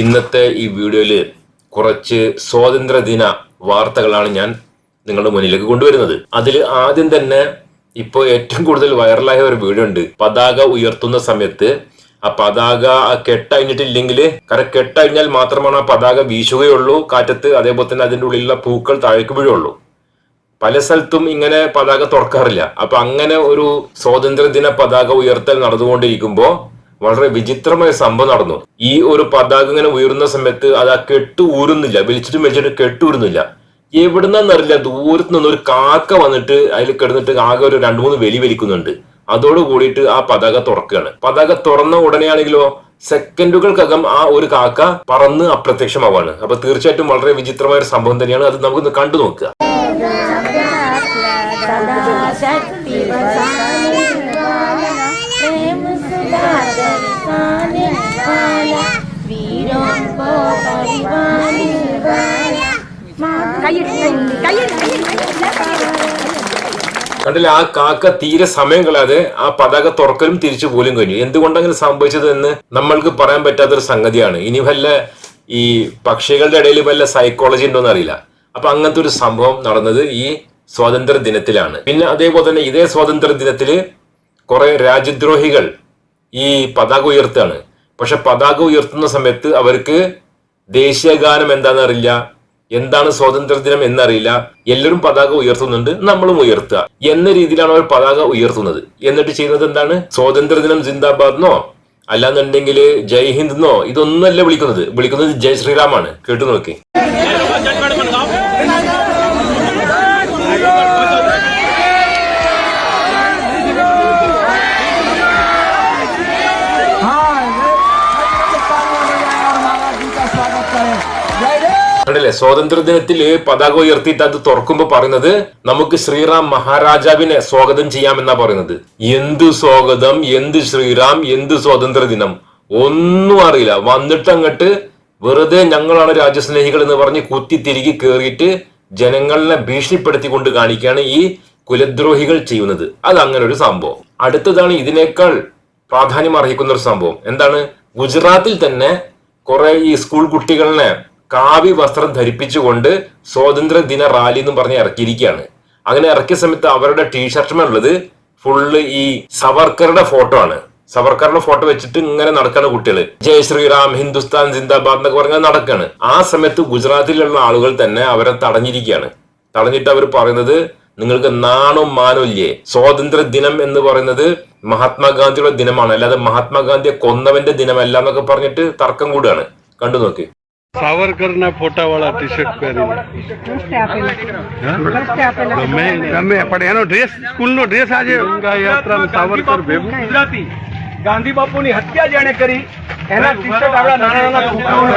ഇന്നത്തെ ഈ വീഡിയോയിൽ കുറച്ച് സ്വാതന്ത്ര്യദിന വാർത്തകളാണ് ഞാൻ നിങ്ങളുടെ മുന്നിലേക്ക് കൊണ്ടുവരുന്നത്. അതിൽ ആദ്യം തന്നെ ഇപ്പോൾ ഏറ്റവും കൂടുതൽ വൈറലായ ഒരു വീഡിയോ ഉണ്ട്. പതാക ഉയർത്തുന്ന സമയത്ത് ആ പതാക ആ കെട്ടഴിഞ്ഞിട്ടില്ലെങ്കിൽ കാരണം കെട്ടഴിഞ്ഞാൽ മാത്രമാണ് ആ പതാക വീശുകയുള്ളൂ കാറ്റത്ത് അതേപോലെ തന്നെ അതിന്റെ ഉള്ളിലുള്ള പൂക്കൾ താഴേക്ക് വീഴുള്ളൂ പല സ്ഥലത്തും ഇങ്ങനെ പതാക തുറക്കാറില്ല. അപ്പൊ അങ്ങനെ ഒരു സ്വാതന്ത്ര്യദിന പതാക ഉയർത്തൽ നടന്നുകൊണ്ടിരിക്കുമ്പോ വളരെ വിചിത്രമായ സംഭവം നടന്നു. ഈ ഒരു പതാക ഇങ്ങനെ ഉയരുന്ന സമയത്ത് അത് ആ കെട്ട് ഊരുന്നില്ല. വലിച്ചിട്ടും വിളിച്ചിട്ട് കെട്ടൂരുന്നില്ല എവിടുന്നറിയില്ല ദൂരത്ത് നിന്ന് ഒരു കാക്ക വന്നിട്ട് അതിൽ കിടന്നിട്ട് ആകെ ഒരു രണ്ടു മൂന്ന് വെലി വലിക്കുന്നുണ്ട്. അതോട് കൂടിയിട്ട് ആ പതാക തുറക്കുകയാണ്. പതാക തുറന്ന ഉടനെയാണെങ്കിലോ സെക്കൻഡുകൾക്കകം ആ ഒരു കാക്ക പറന്ന് അപ്രത്യക്ഷമാവാണ് അപ്പൊ തീർച്ചയായിട്ടും വളരെ വിചിത്രമായ ഒരു സംഭവം തന്നെയാണ് അത് നമുക്കൊന്ന് കണ്ടു നോക്കുക. सदा കണ്ടില്ല ആ കാക്ക തീരെ സമയം കളയാതെ ആ പതാക തുറക്കലും തിരിച്ചു പോലും കഴിഞ്ഞു. എന്തുകൊണ്ടങ്ങനെ സംഭവിച്ചത് എന്ന് നമ്മൾക്ക് പറയാൻ പറ്റാത്തൊരു സംഗതിയാണ്. ഇനി വല്ല ഈ പക്ഷികളുടെ ഇടയിൽ വല്ല സൈക്കോളജി ഉണ്ടോന്ന് അറിയില്ല. അപ്പൊ അങ്ങനത്തെ ഒരു സംഭവം നടന്നത് ഈ സ്വാതന്ത്ര്യ ദിനത്തിലാണ്. പിന്നെ അതേപോലെ തന്നെ ഇതേ സ്വാതന്ത്ര്യ ദിനത്തിൽ കുറെ രാജ്യദ്രോഹികൾ ഈ പതാക ഉയർത്താണ് പക്ഷെ പതാക ഉയർത്തുന്ന സമയത്ത് അവർക്ക് ദേശീയ ഗാനം എന്താണെന്ന് അറിയില്ല. എന്താണ് സ്വാതന്ത്ര്യ ദിനം എന്നറിയില്ല. എല്ലാവരും പതാക ഉയർത്തുന്നുണ്ട് നമ്മളും ഉയർത്തുക. എന്ന രീതിയിലാണ് അവർ പതാക ഉയർത്തുന്നത്. എന്നിട്ട് ചെയ്യുന്നത് എന്താണ്? സ്വാതന്ത്ര്യ ദിനം ജിന്ദാബാദ് എന്നോ അല്ലാന്നുണ്ടെങ്കിൽ ജയ് ഹിന്ദ് എന്നോ ഇതൊന്നുമല്ല വിളിക്കുന്നത്. വിളിക്കുന്നത് ജയ് ശ്രീറാമാണ്. കേട്ടു നോക്കി. കണ്ടില്ലേ സ്വാതന്ത്ര്യ ദിനത്തിൽ പതാക ഉയർത്തിയിട്ട് അത് തുറക്കുമ്പോ പറയുന്നത് നമുക്ക് ശ്രീറാം മഹാരാജാവിനെ സ്വാഗതം ചെയ്യാമെന്നാ പറയുന്നത്. എന്ത് സ്വാഗതം? എന്ത് ശ്രീറാം? എന്ത് സ്വാതന്ത്ര്യ ദിനം ഒന്നും അറിയില്ല. വന്നിട്ട് അങ്ങട്ട് വെറുതെ ഞങ്ങളാണ് രാജ്യസ്നേഹികൾ എന്ന് പറഞ്ഞ് കുത്തി തിരികെ കയറിയിട്ട് ജനങ്ങളെ ഭീഷണിപ്പെടുത്തിക്കൊണ്ട് കാണിക്കുകയാണ് ഈ കുലദ്രോഹികൾ ചെയ്യുന്നത്. അത് അങ്ങനെ ഒരു സംഭവം. അടുത്തതാണ് ഇതിനേക്കാൾ പ്രാധാന്യം അർഹിക്കുന്ന ഒരു സംഭവം. എന്താണ്? ഗുജറാത്തിൽ തന്നെ കുറെ ഈ സ്കൂൾ കുട്ടികളെ കാവി വസ്ത്രം ധരിപ്പിച്ചുകൊണ്ട് സ്വാതന്ത്ര്യ ദിന റാലി എന്ന് പറഞ്ഞ് ഇറക്കിയിരിക്കുകയാണ്. അങ്ങനെ ഇറക്കിയ സമയത്ത് അവരുടെ ടീഷർട്ടുമുള്ളത് ഫുള്ള് ഈ സവർക്കറുടെ ഫോട്ടോ ആണ്. സവർക്കറുടെ ഫോട്ടോ വെച്ചിട്ട് ഇങ്ങനെ നടക്കാണ് കുട്ടികൾ ജയ് ശ്രീറാം ഹിന്ദുസ്ഥാൻ സിന്ദാബാദ് എന്നൊക്കെ പറഞ്ഞാൽ നടക്കാണ്. ആ സമയത്ത് ഗുജറാത്തിലുള്ള ആളുകൾ തന്നെ അവരെ തടഞ്ഞിരിക്കുകയാണ്. തടഞ്ഞിട്ട് അവർ പറയുന്നത് നിങ്ങൾക്ക് നാണോ മാനോ ഇല്ലേ? സ്വാതന്ത്ര്യ ദിനം എന്ന് പറയുന്നത് മഹാത്മാഗാന്ധിയുടെ ദിനമാണ്. അല്ലാതെ മഹാത്മാഗാന്ധിയെ കൊന്നവന്റെ ദിനമല്ല എന്നൊക്കെ പറഞ്ഞിട്ട് തർക്കം കൂടുകയാണ്. കണ്ടു നോക്ക്. સાવરકરના ફોટા વાળા ટી શર્ટ પહેરીને ગમે ગમે પણ એનો ડ્રેસ સ્કૂલનો ડ્રેસ આજે ગંગા યાત્રામાં સાવરકર ભેગું. ગુજરાતી. ગાંધી બાપુની હત્યા જેણે કરી એના ટી શર્ટ આપણા નાના નાના છોકરાઓને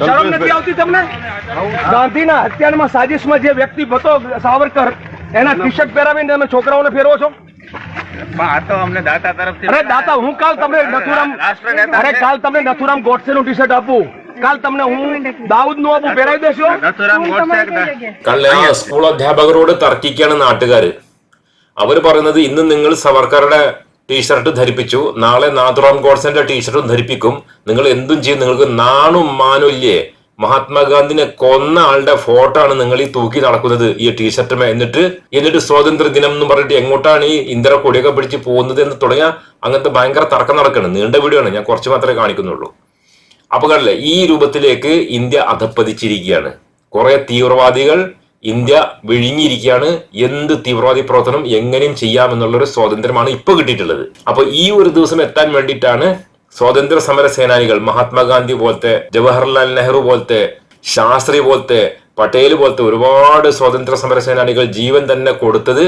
શરમ નથી આવતી તમને? ગાંધીના હત્યામાં સાજિશમાં જે વ્યક્તિ હતો સાવરકર એના ટી શર્ટ પહેરાવીને તમે છોકરાઓને ફેરવો છો? આ તો અમને દાતા તરફથી અરે દાતા હું કાલ તમને નથુરામ રાષ્ટ્રનેતા અરે કાલ તમને નથુરામ ગોડસે નું ટી શર્ટ આપું કાલ તમને હું દાઉદ નું આપું પહેરાવી દેશો નથુરામ ગોડસે കള്ള ആ സ്കൂൾ അധ്യാപകരോട് തർക്കിക്കുകയാണ് നാട്ടുകാര് അവർ പറയുന്നത് ഇന്ന് നിങ്ങൾ സവർക്കറുടെ ടീഷർട്ട് ധരിപ്പിച്ചു നാളെ നാഥുറാം ഗോഡ്സന്റെ ടീഷർട്ടും ധരിപ്പിക്കും നിങ്ങൾ എന്തും ചെയ്യും നിങ്ങൾക്ക് നാണും മാനും ഇല്ലേ മഹാത്മാഗാന്ധിനെ കൊന്ന ആളുടെ ഫോട്ടോ ആണ് നിങ്ങൾ ഈ തൂക്കി നടക്കുന്നത് ഈ ടീഷർട്ട് എന്നിട്ട് എന്നിട്ട് സ്വാതന്ത്ര്യ ദിനം എന്ന് പറഞ്ഞിട്ട് എങ്ങോട്ടാണ് ഈ ഇന്ദിര കൊടിയൊക്കെ പിടിച്ച് പോകുന്നത് എന്ന് തുടങ്ങിയ അങ്ങനത്തെ ഭയങ്കര തർക്കം നടക്കണം. നീണ്ട വീഡിയോ ആണ്. ഞാൻ കുറച്ച് മാത്രമേ കാണിക്കുന്നുള്ളൂ. അപ്പൊ കണ്ടില്ലേ ഈ രൂപത്തിലേക്ക് ഇന്ത്യ അധപ്പതിച്ചിരിക്കുകയാണ്. കുറെ തീവ്രവാദികൾ ഇന്ത്യ വിഴുങ്ങിയിരിക്കുകയാണ്. എന്ത് തീവ്രവാദി പ്രവർത്തനം എങ്ങനെയും ചെയ്യാമെന്നുള്ളൊരു സ്വാതന്ത്ര്യമാണ് ഇപ്പൊ കിട്ടിയിട്ടുള്ളത്. അപ്പൊ ഈ ഒരു ദിവസം എത്താൻ വേണ്ടിയിട്ടാണ് സ്വാതന്ത്ര്യ സമര സേനാനികൾ മഹാത്മാഗാന്ധി പോലത്തെ ജവഹർലാൽ നെഹ്റു പോലത്തെ ശാസ്ത്രി പോലത്തെ പട്ടേൽ പോലത്തെ ഒരുപാട് സ്വാതന്ത്ര്യ സമര സേനാനികൾ ജീവൻ തന്നെ കൊടുത്തത്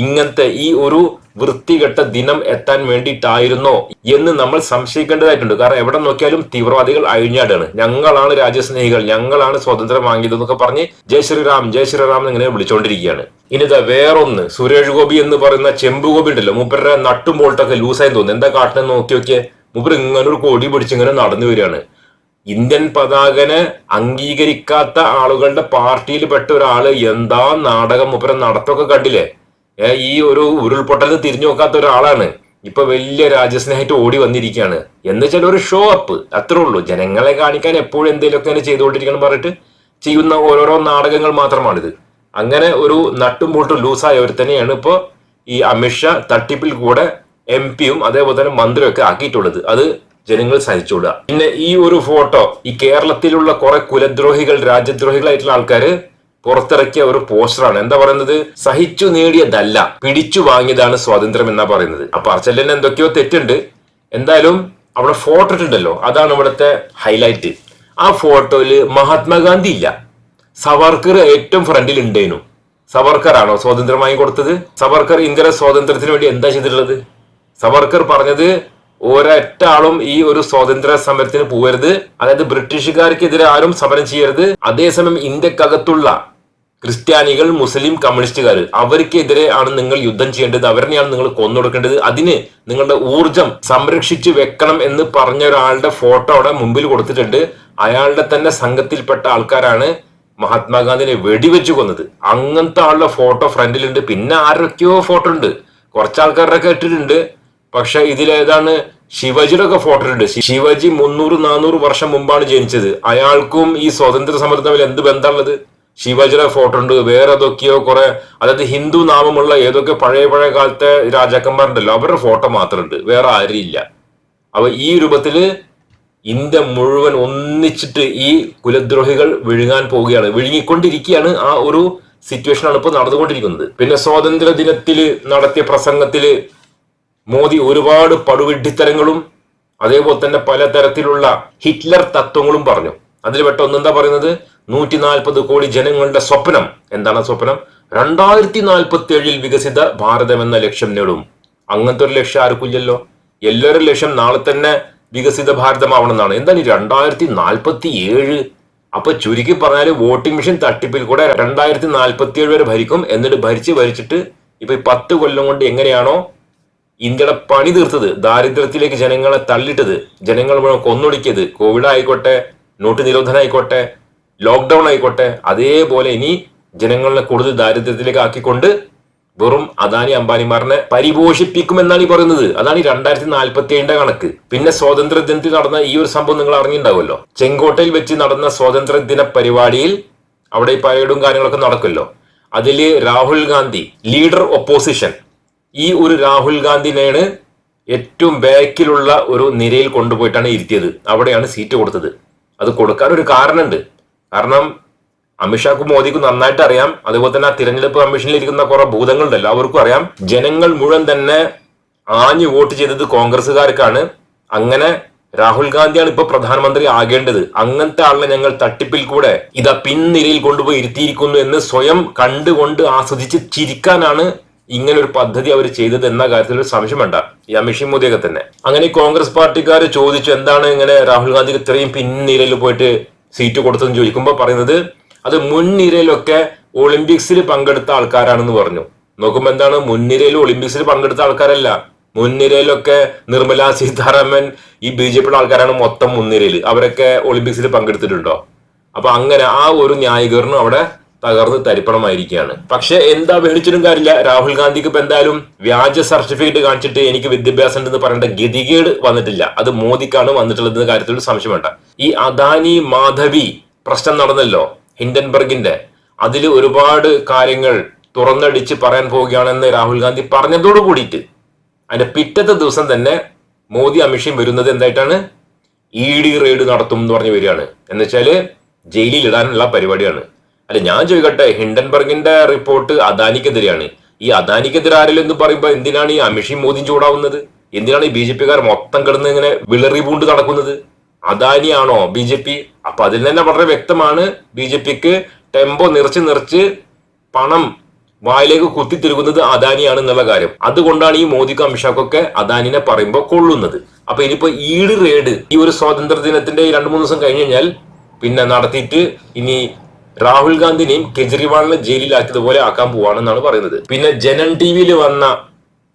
ഇങ്ങനത്തെ ഈ ഒരു വൃത്തികെട്ട ദിനം എത്താൻ വേണ്ടിയിട്ടായിരുന്നോ എന്ന് നമ്മൾ സംശയിക്കേണ്ടതായിട്ടുണ്ട്. കാരണം എവിടെ നോക്കിയാലും തീവ്രവാദികൾ അഴിഞ്ഞാടാണ്. ഞങ്ങളാണ് രാജ്യസ്നേഹികൾ ഞങ്ങളാണ് സ്വാതന്ത്ര്യം വാങ്ങിയത് എന്നൊക്കെ പറഞ്ഞ് ജയ് ശ്രീറാം ജയ് ശ്രീറാം എന്നിങ്ങനെ വിളിച്ചുകൊണ്ടിരിക്കുകയാണ് ഇനി ഇതാ വേറൊന്ന് സുരേഷ് ഗോപി എന്ന് പറയുന്ന ചെമ്പ് ഗോപി ഉണ്ടല്ലോ മൂപ്പരുടെ നട്ടും ബോൾട്ടൊക്കെ ലൂസായി തോന്നുന്നു. എന്താ കാട്ടണെന്ന് നോക്കി നോക്കിയേ. മൂപ്പർ ഇങ്ങനെ ഒരു കൊടി പിടിച്ച് ഇങ്ങനെ നടന്നു വരികയാണ്. ഇന്ത്യൻ പതാകനെ അംഗീകരിക്കാത്ത ആളുകളുടെ പാർട്ടിയിൽ പെട്ട ഒരാൾ എന്താ നാടകം മൂപ്പര നടത്തൊക്കെ കണ്ടില്ലേ? ഏ, ഈ ഒരു ഉരുൾപൊട്ടലിന് തിരിഞ്ഞു നോക്കാത്ത ഒരാളാണ്. ഇപ്പൊ വലിയ രാജ്യസ്നേഹമായിട്ട് ഓടി വന്നിരിക്കുകയാണ്. എന്ന് വെച്ചാൽ ഒരു ഷോ അപ്പ് അത്രേ ഉള്ളൂ. ജനങ്ങളെ കാണിക്കാൻ എപ്പോഴും എന്തെങ്കിലുമൊക്കെ തന്നെ ചെയ്തുകൊണ്ടിരിക്കണം പറഞ്ഞിട്ട് ചെയ്യുന്ന ഓരോരോ നാടകങ്ങൾ മാത്രമാണിത്. അങ്ങനെ ഒരു നട്ടും പോട്ടും ലൂസായ ഒരു തന്നെയാണ് ഇപ്പോൾ ഈ അമിത്ഷാ തട്ടിപ്പിൽ കൂടെ എം പിയും അതേപോലെ തന്നെ മന്ത്രിയും ഒക്കെ ആക്കിയിട്ടുള്ളത്. അത് ജനങ്ങൾ സഹിച്ചുകൊള്ളുക പിന്നെ ഈ ഒരു ഫോട്ടോ ഈ കേരളത്തിലുള്ള കുറെ കുലദ്രോഹികൾ രാജ്യദ്രോഹികളായിട്ടുള്ള ആൾക്കാര് പുറത്തിറക്കിയ ഒരു പോസ്റ്ററാണ്. എന്താ പറയുന്നത്? സഹിച്ചു നേടിയതല്ല പിടിച്ചു വാങ്ങിയതാണ് സ്വാതന്ത്ര്യം എന്നാ പറയുന്നത്. അപ്പൊ അർച്ചല്ലന് എന്തൊക്കെയോ തെറ്റുണ്ട്. എന്തായാലും അവിടെ ഫോട്ടോ ഇട്ടുണ്ടല്ലോ അതാണ് ഇവിടുത്തെ ഹൈലൈറ്റ്. ആ ഫോട്ടോയിൽ മഹാത്മാഗാന്ധി ഇല്ല. സവർക്കർ ഏറ്റവും ഫ്രണ്ടിൽ ഉണ്ടേനു. സവർക്കറാണോ സ്വാതന്ത്ര്യം വാങ്ങി കൊടുത്തത് സവർക്കർ ഇന്ത്യയുടെ സ്വാതന്ത്ര്യത്തിന് വേണ്ടി എന്താ ചെയ്തിട്ടുള്ളത്? സവർക്കർ പറഞ്ഞത് ഒരൊറ്റ ആളും ഈ ഒരു സ്വാതന്ത്ര്യ സമരത്തിന് പോകരുത് അതായത് ബ്രിട്ടീഷുകാർക്കെതിരെ ആരും സമരം ചെയ്യരുത്. അതേസമയം ഇന്ത്യക്കകത്തുള്ള ക്രിസ്ത്യാനികൾ മുസ്ലിം കമ്മ്യൂണിസ്റ്റുകാർ അവർക്കെതിരെ ആണ് നിങ്ങൾ യുദ്ധം ചെയ്യേണ്ടത്. അവരെയാണ് നിങ്ങൾ കൊന്നൊടുക്കേണ്ടത്. അതിന് നിങ്ങളുടെ ഊർജം സംരക്ഷിച്ചു വെക്കണം എന്ന് പറഞ്ഞ ഒരാളുടെ ഫോട്ടോ അവിടെ മുമ്പിൽ കൊടുത്തിട്ടുണ്ട്. അയാളുടെ തന്നെ സംഘത്തിൽപ്പെട്ട ആൾക്കാരാണ് മഹാത്മാഗാന്ധിനെ വെടിവെച്ചു കൊന്നത്. അങ്ങനത്തെ ആളുടെ ഫോട്ടോ ഫ്രണ്ടിലുണ്ട്. പിന്നെ ആരൊക്കെയോ ഫോട്ടോ ഉണ്ട്. കുറച്ച് ആൾക്കാരുടെ ഒക്കെ ഇട്ടിട്ടുണ്ട് പക്ഷെ ഇതിലേതാണ് ശിവജിയുടെ ഒക്കെ ഫോട്ടോ ഉണ്ട് ശിവജി മുന്നൂറ് നാനൂറ് വർഷം മുമ്പാണ് ജനിച്ചത്. അയാൾക്കും ഈ സ്വാതന്ത്ര്യ സമരം തമ്മിൽ എന്ത് ബന്ധമുള്ളത് ശിവജിയുടെ ഫോട്ടോ ഉണ്ട്. വേറെ ഏതൊക്കെയോ കുറെ അതായത് ഹിന്ദു നാമമുള്ള ഏതൊക്കെ പഴയ പഴയ കാലത്തെ രാജാക്കന്മാരുണ്ടല്ലോ അവരുടെ ഫോട്ടോ മാത്രമുണ്ട്. വേറെ ആരും ഇല്ല അപ്പൊ ഈ രൂപത്തിൽ ഇന്ത്യ മുഴുവൻ ഒന്നിച്ചിട്ട് ഈ കുലദ്രോഹികൾ വിഴുങ്ങാൻ പോവുകയാണ്. വിഴുങ്ങിക്കൊണ്ടിരിക്കുകയാണ്. ആ ഒരു സിറ്റുവേഷനാണ് ഇപ്പോൾ നടന്നുകൊണ്ടിരിക്കുന്നത്. പിന്നെ സ്വാതന്ത്ര്യ ദിനത്തിൽ നടത്തിയ പ്രസംഗത്തിൽ മോദി ഒരുപാട് പടുവിഡ്ഢിത്തരങ്ങളും അതേപോലെ തന്നെ പലതരത്തിലുള്ള ഹിറ്റ്ലർ തത്വങ്ങളും പറഞ്ഞു. അതിൽ പെട്ട ഒന്നെന്താ പറയുന്നത്? നൂറ്റി നാൽപ്പത് കോടി ജനങ്ങളുടെ സ്വപ്നം. എന്താണ് സ്വപ്നം? രണ്ടായിരത്തി നാൽപ്പത്തി ഏഴിൽ വികസിത ഭാരതം എന്ന ലക്ഷ്യം നേടും. അങ്ങനത്തെ ഒരു ലക്ഷ്യം ആർക്കില്ലല്ലോ എല്ലാവരും ലക്ഷ്യം നാളെ തന്നെ വികസിത ഭാരതമാവണമെന്നാണ്. എന്താണ് രണ്ടായിരത്തി നാൽപ്പത്തി ഏഴ് അപ്പൊ ചുരുക്കി പറഞ്ഞാൽ വോട്ടിംഗ് മെഷീൻ തട്ടിപ്പിൽ കൂടെ രണ്ടായിരത്തി നാൽപ്പത്തി ഏഴ് വരെ ഭരിക്കും. എന്നിട്ട് ഭരിച്ച് ഭരിച്ചിട്ട് ഇപ്പൊ പത്ത് കൊല്ലം കൊണ്ട് എങ്ങനെയാണോ ഇന്ത്യയുടെ പണി തീർത്തത് ദാരിദ്ര്യത്തിലേക്ക് ജനങ്ങളെ തള്ളിട്ടത് ജനങ്ങൾ മുഴുവൻ കൊന്നൊടുക്കിയത്. കോവിഡ് ആയിക്കോട്ടെ നോട്ട് നിരോധനം ആയിക്കോട്ടെ ലോക്ക്ഡൌൺ ആയിക്കോട്ടെ അതേപോലെ ഇനി ജനങ്ങളെ കൂടുതൽ ദാരിദ്ര്യത്തിലേക്ക് ആക്കിക്കൊണ്ട് വെറും അദാനി അംബാനിമാരനെ പരിപോഷിപ്പിക്കുമെന്നാണ് ഈ പറയുന്നത്. അതാണ് ഈ രണ്ടായിരത്തി നാൽപ്പത്തി ഏഴിന്റെ കണക്ക്. പിന്നെ സ്വാതന്ത്ര്യ ദിനത്തിൽ നടന്ന ഈ ഒരു സംഭവം നിങ്ങൾ അറിഞ്ഞിട്ടുണ്ടാവുമല്ലോ. ചെങ്കോട്ടയിൽ വെച്ച് നടന്ന സ്വാതന്ത്ര്യ ദിന പരിപാടിയിൽ അവിടെ പരേഡും കാര്യങ്ങളൊക്കെ നടക്കുമല്ലോ. അതിൽ രാഹുൽ ഗാന്ധി ലീഡർ ഒപ്പോസിഷൻ ഈ ഒരു രാഹുൽ ഗാന്ധിനെയാണ് ഏറ്റവും ബാക്കിലുള്ള ഒരു നിരയിൽ കൊണ്ടുപോയിട്ടാണ് ഇരുത്തിയത്. അവിടെയാണ് സീറ്റ് കൊടുത്തത്. അത് കൊടുക്കാൻ ഒരു കാരണമുണ്ട്. കാരണം അമിത്ഷാക്കും മോദിക്കും നന്നായിട്ട് അറിയാം. അതുപോലെ തന്നെ ആ തിരഞ്ഞെടുപ്പ് കമ്മീഷനിൽ ഇരിക്കുന്ന കുറെ ഭൂതങ്ങളുണ്ടല്ലോ. അവർക്കും അറിയാം. ജനങ്ങൾ മുഴുവൻ തന്നെ ആഞ്ഞു വോട്ട് ചെയ്തത് കോൺഗ്രസ്സുകാർക്കാണ്. അങ്ങനെ രാഹുൽ ഗാന്ധിയാണ് ഇപ്പൊ പ്രധാനമന്ത്രി ആകേണ്ടത്. അങ്ങനത്തെ ആളിനെ ഞങ്ങൾ തട്ടിപ്പിൽ കൂടെ ഇതാ പിൻനിരയിൽ കൊണ്ടുപോയി ഇരുത്തിയിരിക്കുന്നു എന്ന് സ്വയം കണ്ടുകൊണ്ട് ആസ്വദിച്ച് ചിരിക്കാനാണ് ഇങ്ങനെ ഒരു പദ്ധതി അവർ ചെയ്തത് എന്ന കാര്യത്തിൽ ഒരു സംശയം വേണ്ട. ഈ അമിഷി മോദിയൊക്കെ തന്നെ. അങ്ങനെ കോൺഗ്രസ് പാർട്ടിക്കാർ ചോദിച്ചു എന്താണ് ഇങ്ങനെ രാഹുൽ ഗാന്ധിക്ക് ഇത്രയും പിൻനിരയിൽ പോയിട്ട് സീറ്റ് കൊടുത്തതെന്ന് ചോദിക്കുമ്പോൾ പറയുന്നത് അത് മുൻനിരയിലൊക്കെ ഒളിമ്പിക്സിൽ പങ്കെടുത്ത ആൾക്കാരാണെന്ന് പറഞ്ഞു. നോക്കുമ്പോൾ എന്താണ്? മുൻനിരയിൽ ഒളിമ്പിക്സിൽ പങ്കെടുത്ത ആൾക്കാരല്ല. മുൻനിരയിലൊക്കെ നിർമ്മല സീതാരാമൻ ഈ ബി ജെ പിയുടെ ആൾക്കാരാണ് മൊത്തം മുൻനിരയിൽ. അവരൊക്കെ ഒളിമ്പിക്സിൽ പങ്കെടുത്തിട്ടുണ്ടോ? അപ്പൊ അങ്ങനെ ആ ഒരു ന്യായീകരണം അവിടെ തകർന്ന് തരിപ്പണമായിരിക്കുകയാണ്. പക്ഷെ എന്താ പേടിച്ചിട്ടും കാര്യമില്ല. രാഹുൽ ഗാന്ധിക്ക് ഇപ്പൊ എന്തായാലും വ്യാജ സർട്ടിഫിക്കറ്റ് കാണിച്ചിട്ട് എനിക്ക് വിദ്യാഭ്യാസം ഉണ്ടെന്ന് പറയേണ്ട ഗതികേട് വന്നിട്ടില്ല. അത് മോദിക്കാണ് വന്നിട്ടുള്ളത് കാര്യത്തിൽ സംശയം ഈ അദാനി മാധവി പ്രശ്നം നടന്നല്ലോ ഹിൻഡൻബർഗിന്റെ. അതിൽ ഒരുപാട് കാര്യങ്ങൾ തുറന്നടിച്ച് പറയാൻ പോവുകയാണെന്ന് രാഹുൽ ഗാന്ധി പറഞ്ഞതോട് കൂടിയിട്ട് അതിന്റെ പിറ്റത്തെ ദിവസം തന്നെ മോദി അമിഷയും വരുന്നത് എന്തായിട്ടാണ്? ഇ ഡി റെയ്ഡ് നടത്തും എന്ന് പറഞ്ഞു വരികയാണ്. എന്നുവെച്ചാൽ ജയിലിൽ ഇടാനുള്ള പരിപാടിയാണ്. അല്ല ഞാൻ ചോദിക്കട്ടെ ഹിൻഡൻബർഗിന്റെ റിപ്പോർട്ട് അദാനിക്കെതിരെയാണ്. ഈ അദാനിക്കെതിരെ ആരെങ്കിലും എന്ന് പറയുമ്പോൾ എന്തിനാണ് ഈ അമിഷി മോദി ചൂടാവുന്നത്? എന്തിനാണ് ഈ ബി ജെ പിക്കാർ മൊത്തം കിടന്ന് ഇങ്ങനെ വിളറി പൂണ്ട് നടക്കുന്നത്? അദാനിയാണോ ബി ജെ പി? അപ്പൊ അതിൽ തന്നെ വളരെ വ്യക്തമാണ് ബി ജെ പിക്ക് ടെമ്പോ നിറച്ച് നിറച്ച് പണം വായിലേക്ക് കുത്തിത്തിരുകുന്നത് അദാനിയാണ് എന്നുള്ള കാര്യം. അതുകൊണ്ടാണ് ഈ മോദിക്കും അമിഷാക്കൊക്കെ അദാനിനെ പറയുമ്പോൾ കൊള്ളുന്നത്. അപ്പൊ ഇനിയിപ്പോ ഈട് റേഡ് ഈ ഒരു സ്വാതന്ത്ര്യ ദിനത്തിന്റെ രണ്ടു മൂന്ന് ദിവസം കഴിഞ്ഞ് കഴിഞ്ഞാൽ പിന്നെ നടത്തിയിട്ട് ഇനി രാഹുൽ ഗാന്ധിനെയും കെജ്രിവാളിനെ ജയിലിലാക്കിയതുപോലെ ആക്കാൻ പോവാണെന്നാണ് പറയുന്നത്. പിന്നെ ജനൻ ടി വിയിൽ വന്ന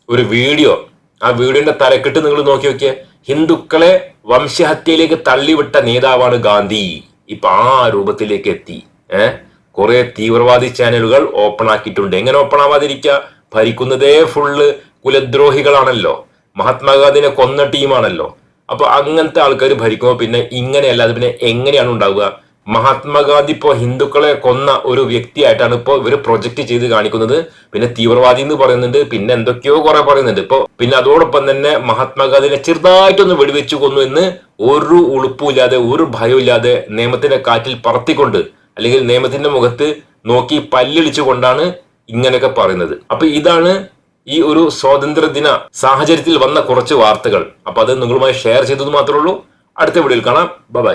ഒരു വീഡിയോ ആ വീഡിയോന്റെ തലക്കെട്ട് നിങ്ങൾ നോക്കി നോക്കിയ. ഹിന്ദുക്കളെ വംശഹത്യയിലേക്ക് തള്ളിവിട്ട നേതാവാണ് ഗാന്ധി. ഇപ്പൊ ആ രൂപത്തിലേക്ക് എത്തി. ഏഹ് കുറെ തീവ്രവാദി ചാനലുകൾ ഓപ്പൺ ആക്കിയിട്ടുണ്ട്. എങ്ങനെ ഓപ്പൺ ആവാതിരിക്കുക ഭരിക്കുന്നതേ ഫുള്ള് കുലദ്രോഹികളാണല്ലോ. മഹാത്മാഗാന്ധിനെ കൊന്ന ടീമാണല്ലോ. അപ്പൊ അങ്ങനത്തെ ആൾക്കാർ ഭരിക്കുമ്പോൾ പിന്നെ ഇങ്ങനെയല്ലാതെ പിന്നെ എങ്ങനെയാണ് ഉണ്ടാവുക? മഹാത്മാഗാന്ധി ഇപ്പോ ഹിന്ദുക്കളെ കൊന്ന ഒരു വ്യക്തിയായിട്ടാണ് ഇപ്പോ ഇവർ പ്രൊജക്ട് ചെയ്ത് കാണിക്കുന്നത്. പിന്നെ തീവ്രവാദി എന്ന് പറയുന്നുണ്ട്. പിന്നെ എന്തൊക്കെയോ കുറെ പറയുന്നുണ്ട്. ഇപ്പോൾ പിന്നെ അതോടൊപ്പം തന്നെ മഹാത്മാഗാന്ധിനെ ചെറുതായിട്ടൊന്ന് വെടിവെച്ചു കൊന്നു എന്ന് ഒരു ഉളുപ്പുമില്ലാതെ ഒരു ഭയമില്ലാതെ നിയമത്തിന്റെ കാറ്റിൽ പറത്തിക്കൊണ്ട് അല്ലെങ്കിൽ നിയമത്തിന്റെ മുഖത്ത് നോക്കി പല്ലിളിച്ചുകൊണ്ടാണ് ഇങ്ങനെയൊക്കെ പറയുന്നത്. അപ്പൊ ഇതാണ് ഈ ഒരു സ്വാതന്ത്ര്യ ദിന സാഹചര്യത്തിൽ വന്ന കുറച്ച് വാർത്തകൾ. അപ്പൊ അത് നിങ്ങളുമായി ഷെയർ ചെയ്തത് മാത്രമേ ഉള്ളൂ. അടുത്ത വീഡിയോയിൽ കാണാം. ബൈ.